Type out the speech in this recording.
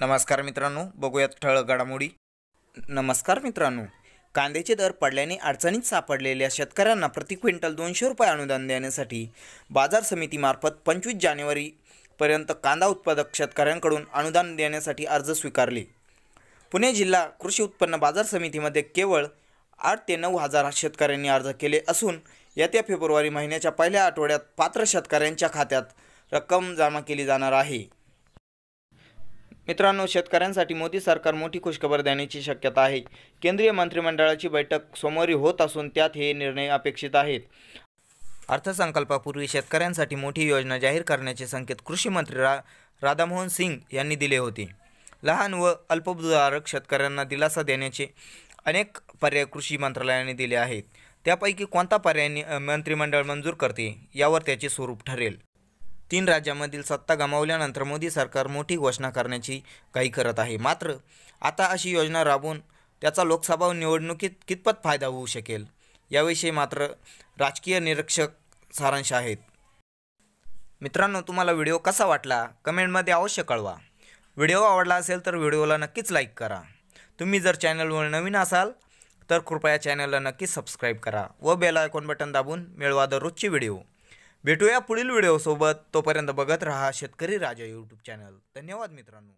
नमस्कार मित्रांनो बघूयात ठळक घडामोडी. नमस्कार मित्रांनो कांद्याचे दर पडल्याने अडचणीत सापडलेल्या शेतकऱ्यांना प्रति क्विंटल दोनशे रुपये अनुदान देण्यासाठी बाजार समितीमार्फत पंचवीस जानेवारीपर्यंत कांदा उत्पादक शेतकऱ्यांकडून अनुदान देण्यासाठी अर्ज स्वीकारले. पुणे जिल्हा कृषी उत्पन्न बाजार समितीमध्ये केवळ आठ ते नऊ हजार शेतकऱ्यांनी अर्ज केले असून येत्या फेब्रुवारी महिन्याच्या पहिल्या आठवड्यात पात्र शेतकऱ्यांच्या खात्यात रक्कम जमा केली जाणार आहे. मित्रांनो शेतकऱ्यांसाठी मोदी सरकार मोठी खुशखबर देण्याची शक्यता आहे. केंद्रीय मंत्रिमंडळाची बैठक सोमवारी होत असून त्यात हे निर्णय अपेक्षित आहेत. अर्थसंकल्पापूर्वी शेतकऱ्यांसाठी मोठी योजना जाहीर करण्याचे संकेत कृषी मंत्री रा राधामोहन सिंग यांनी दिले होते. लहान व अल्पभूधारक शेतकऱ्यांना दिलासा देण्याचे अनेक पर्याय कृषी मंत्रालयाने दिले आहेत. त्यापैकी कोणता पर्याय मंत्रिमंडळ मंजूर करते यावर त्याचे स्वरूप ठरेल. तीन राज्यामधील सत्ता गमावल्यानंतर मोदी सरकार मोठी घोषणा करण्याची काही करत आहे. मात्र आता अशी योजना राबवून त्याचा लोकसभा निवडणुकीत कितपत फायदा होऊ शकेल याविषयी मात्र राजकीय निरीक्षक सारांश आहेत. मित्रांनो तुम्हाला व्हिडिओ कसा वाटला? कमेंटमध्ये अवश्य कळवा. व्हिडिओ आवडला असेल तर व्हिडिओला नक्कीच लाईक करा. तुम्ही जर चॅनलवर नवीन असाल तर कृपया चॅनलला नक्कीच सबस्क्राईब करा व बेल आयकॉन बटन दाबून मिळवा दररोजची व्हिडिओ. भेटूया पुढील व्हिडिओसोबत. तोपर्यंत बघत रहा शेतकरी राजा यूट्यूब चॅनल धन्यवाद मित्रांनो.